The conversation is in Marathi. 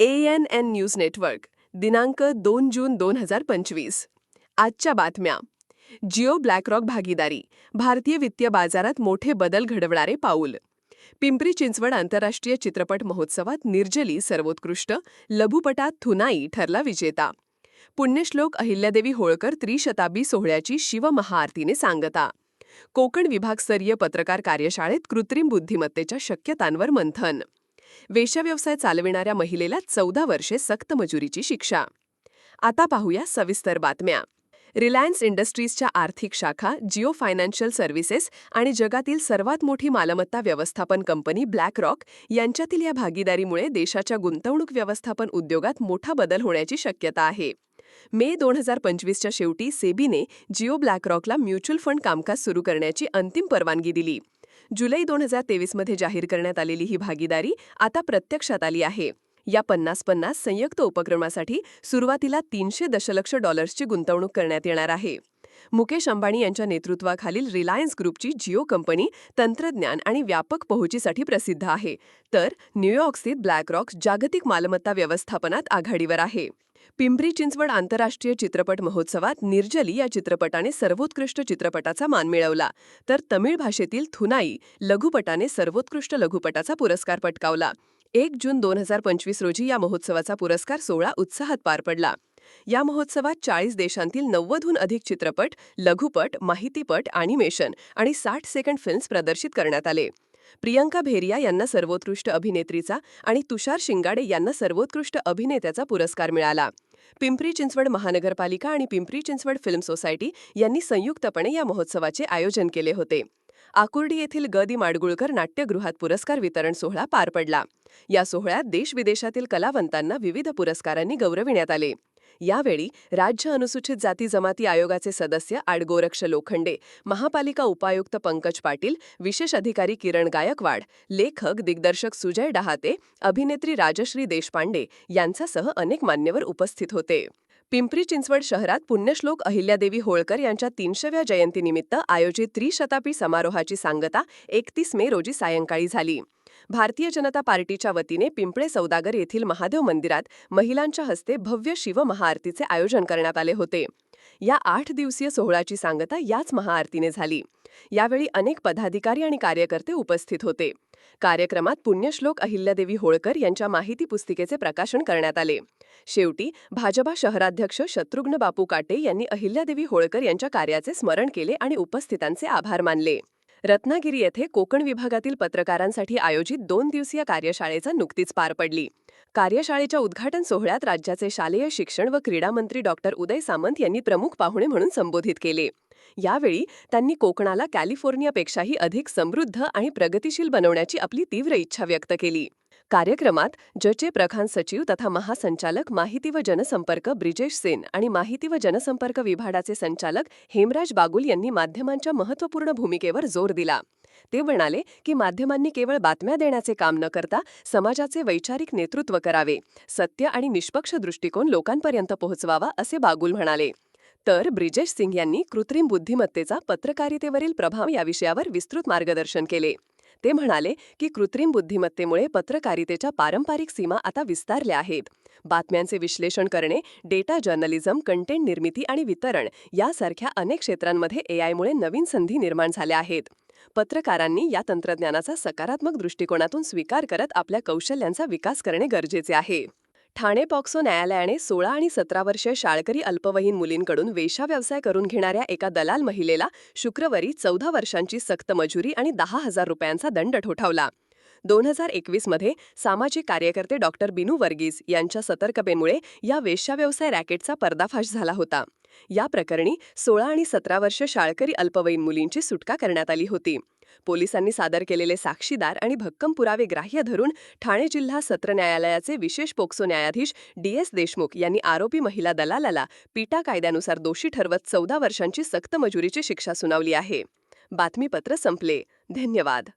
A N N news network दिनांक दोन जून दोन हजार पंचवीस. आजच्या बातम्या. जिओ ब्लॅकरॉक भागीदारी भारतीय वित्तीय बाजारात मोठे बदल घडवणारे पाऊल. पिंपरी चिंचवड आंतरराष्ट्रीय चित्रपट महोत्सवात निर्जली सर्वोत्कृष्ट लघुपटात थुनाई ठरला विजेता. पुण्यश्लोक अहिल्यादेवी होळकर त्रिशताब्दी सोहळ्याची शिवमहाआरतीने सांगता. कोकण विभागस्तरीय पत्रकार कार्यशाळेत कृत्रिम बुद्धिमत्तेच्या शक्यतांवर मंथन. वेशव्यवसाय चालविणाऱ्या महिलेला चौदा वर्षे सक्त मजुरीची शिक्षा. आता पाहूया सविस्तर बातम्या. रिलायन्स इंडस्ट्रीजच्या आर्थिक शाखा जिओ फायनान्शियल सर्व्हिसेस आणि जगातील सर्वात मोठी मालमत्ता व्यवस्थापन कंपनी ब्लॅक रॉक यांच्यातील या भागीदारीमुळे देशाच्या गुंतवणूक व्यवस्थापन उद्योगात मोठा बदल होण्याची शक्यता आहे. मे दोन हजार पंचवीसच्या शेवटी सेबीने जिओ ब्लॅकरॉकला म्युच्युअल फंड कामकाज सुरू करण्याची अंतिम परवानगी दिली. जुलै दोन हजार तेवीसमध्ये जाहीर करण्यात आलेली ही भागीदारी आता प्रत्यक्षात आली आहे. या पन्नास पन्नास संयुक्त उपक्रमासाठी सुरुवातीला तीनशे दशलक्ष डॉलर्सची गुंतवणूक करण्यात येणार आहे. मुकेश अंबानी यांच्या नेतृत्वाखालील रिलायन्स ग्रुपची जिओ कंपनी तंत्रज्ञान आणि व्यापक पोहोचीसाठी प्रसिद्ध आहे. तर न्यूयॉर्क स्थित ब्लॅक रॉक्स जागतिक मालमत्ता व्यवस्थापनात आघाडीवर आहे. पिंपरी चिंचवड आंतरराष्ट्रीय चित्रपट महोत्सवात निर्जली या चित्रपटाने सर्वोत्कृष्ट चित्रपटाचा मान मिळवला. तर तमिळ भाषेतील थुनाई लघुपटाने सर्वोत्कृष्ट लघुपटाचा पुरस्कार पटकावला. एक जून दोन हजार पंचवीस रोजी या महोत्सवाचा पुरस्कार सोहळा उत्साहात पार पडला. या महोत्सवात चाळीस देशांतील नव्वदहून अधिक चित्रपट लघुपट माहितीपट अॅनिमेशन आणि साठ सेकंड फिल्म्स प्रदर्शित करण्यात आले. प्रियंका भेरिया यांना सर्वोत्कृष्ट अभिनेत्रीचा आणि तुषार शिंगाडे यांना सर्वोत्कृष्ट अभिनेत्याचा पुरस्कार मिळाला. पिंपरी चिंचवड महानगरपालिका आणि पिंपरी चिंचवड फिल्म सोसायटी यांनी संयुक्तपणे या महोत्सवाचे आयोजन केले होते. आकुर्डी येथील ग. दी. माडगुळकर नाट्यगृहात पुरस्कार वितरण सोहळा पार पडला. या सोहळ्यात देशविदेशातील कलावंतांना विविध पुरस्कारांनी गौरविण्यात आले. यावेळी राज्य अनुसूचित जाती जमाती आयोगाचे सदस्य आडगोरक्ष लोखंडे महापालिका उपायुक्त पंकज पाटील विशेष अधिकारी किरण गायकवाड लेखक दिग्दर्शक सुजय डहाते अभिनेत्री राजश्री देशपांडे यांच्यासह अनेक मान्यवर उपस्थित होते. पिंपरी चिंचवड शहरात पुण्यश्लोक अहिल्यादेवी होळकर यांच्या तीनशेव्या जयंतीनिमित्त आयोजित त्रिशतापी समारोहाची सांगता एकतीस मे रोजी सायंकाळी झाली. भारतीय जनता पार्टीच्या वतीने पिंपळे सौदागर येथील महादेव मंदिरात महिलांच्या हस्ते भव्य शिव महाआरतीचे आयोजन करण्यात आले होते. या आठ दिवसीय सोहळ्याची सांगता याच महाआरतीने झाली. यावेळी अनेक पदाधिकारी आणि कार्यकर्ते उपस्थित होते. कार्यक्रमात पुण्यश्लोक अहिल्यादेवी होळकर यांच्या माहिती पुस्तिकेचे प्रकाशन करण्यात आले. शेवटी भाजपा शहराध्यक्ष शत्रुघ्न बापू काटे यांनी अहिल्यादेवी होळकर यांच्या कार्याचे स्मरण केले आणि उपस्थितांचे आभार मानले. रत्नागिरी येथे कोकण विभागातील पत्रकारांसाठी आयोजित दोन दिवसीय कार्यशाळेचा नुकतीच पार पडली. कार्यशाळेच्या उद्घाटन सोहळ्यात राज्याचे शालेय शिक्षण व क्रीडा मंत्री डॉक्टर उदय सामंत यांनी प्रमुख पाहुणे म्हणून संबोधित केले. यावेळी त्यांनी कोकणाला कॅलिफोर्नियापेक्षाही अधिक समृद्ध आणि प्रगतिशील बनवण्याची आपली तीव्र इच्छा व्यक्त केली. कार्यक्रमात जचे प्रधान सचिव तथा महासंचालक माहिती व जनसंपर्क ब्रिजेश सेन आणि माहिती व जनसंपर्क विभागाचे संचालक हेमराज बागुल यांनी माध्यमांच्या महत्त्वपूर्ण भूमिकेवर जोर दिला. ते म्हणाले की माध्यमांनी केवळ बातम्या देण्याचे काम न करता समाजाचे वैचारिक नेतृत्व करावे सत्य आणि निष्पक्ष दृष्टिकोन लोकांपर्यंत पोहोचवावा असे बागुल म्हणाले. तर ब्रिजेश सिंग यांनी कृत्रिम बुद्धिमत्तेचा पत्रकारितेवरील प्रभाव या विषयावर विस्तृत मार्गदर्शन केले. ते म्हणाले की कृत्रिम बुद्धिमत्तेमुळे पत्रकारितेच्या पारंपरिक सीमा आता विस्तारल्या आहेत. बातम्यांचे विश्लेषण करणे डेटा जर्नलिझम कंटेंट निर्मिती आणि वितरण यासारख्या अनेक क्षेत्रांमध्ये एआयमुळे नवीन संधी निर्माण झाल्या आहेत. पत्रकारांनी या तंत्रज्ञानाचा सकारात्मक दृष्टिकोनातून स्वीकार करत आपल्या कौशल्यांचा विकास करणे गरजेचे आहे. ठाणे पॉक्सो न्यायालयाने सोळा आणि सतरा वर्षे शाळकरी अल्पवयीन मुलींकडून वेशा व्यवसाय करून घेणाऱ्या एका दलाल महिलेला शुक्रवारी चौदा वर्षांची सक्त मजुरी आणि दहा हजार रुपयांचा दंड ठोठावला. दोन हजार एकवीसमध्ये सामाजिक कार्यकर्ते डॉक्टर बिनू वर्गीस यांच्या सतर्कतेमुळे या वेश्याव्यवसाय रॅकेटचा पर्दाफाश झाला होता. या प्रकरणी सोळा आणि सतरा वर्ष शाळकरी अल्पवयीन मुलींची सुटका करण्यात आली होती. पोलिसांनी सादर केलेले साक्षीदार आणि भक्कम पुरावे ग्राह्य धरून ठाणे जिल्हा सत्र न्यायालयाचे विशेष पोक्सो न्यायाधीश डी एस देशमुख यांनी आरोपी महिला दलालाला पिटा कायद्यानुसार दोषी ठरवत चौदा वर्षांची सक्त मजुरीची शिक्षा सुनावली आहे. बातमीपत्र संपले. धन्यवाद.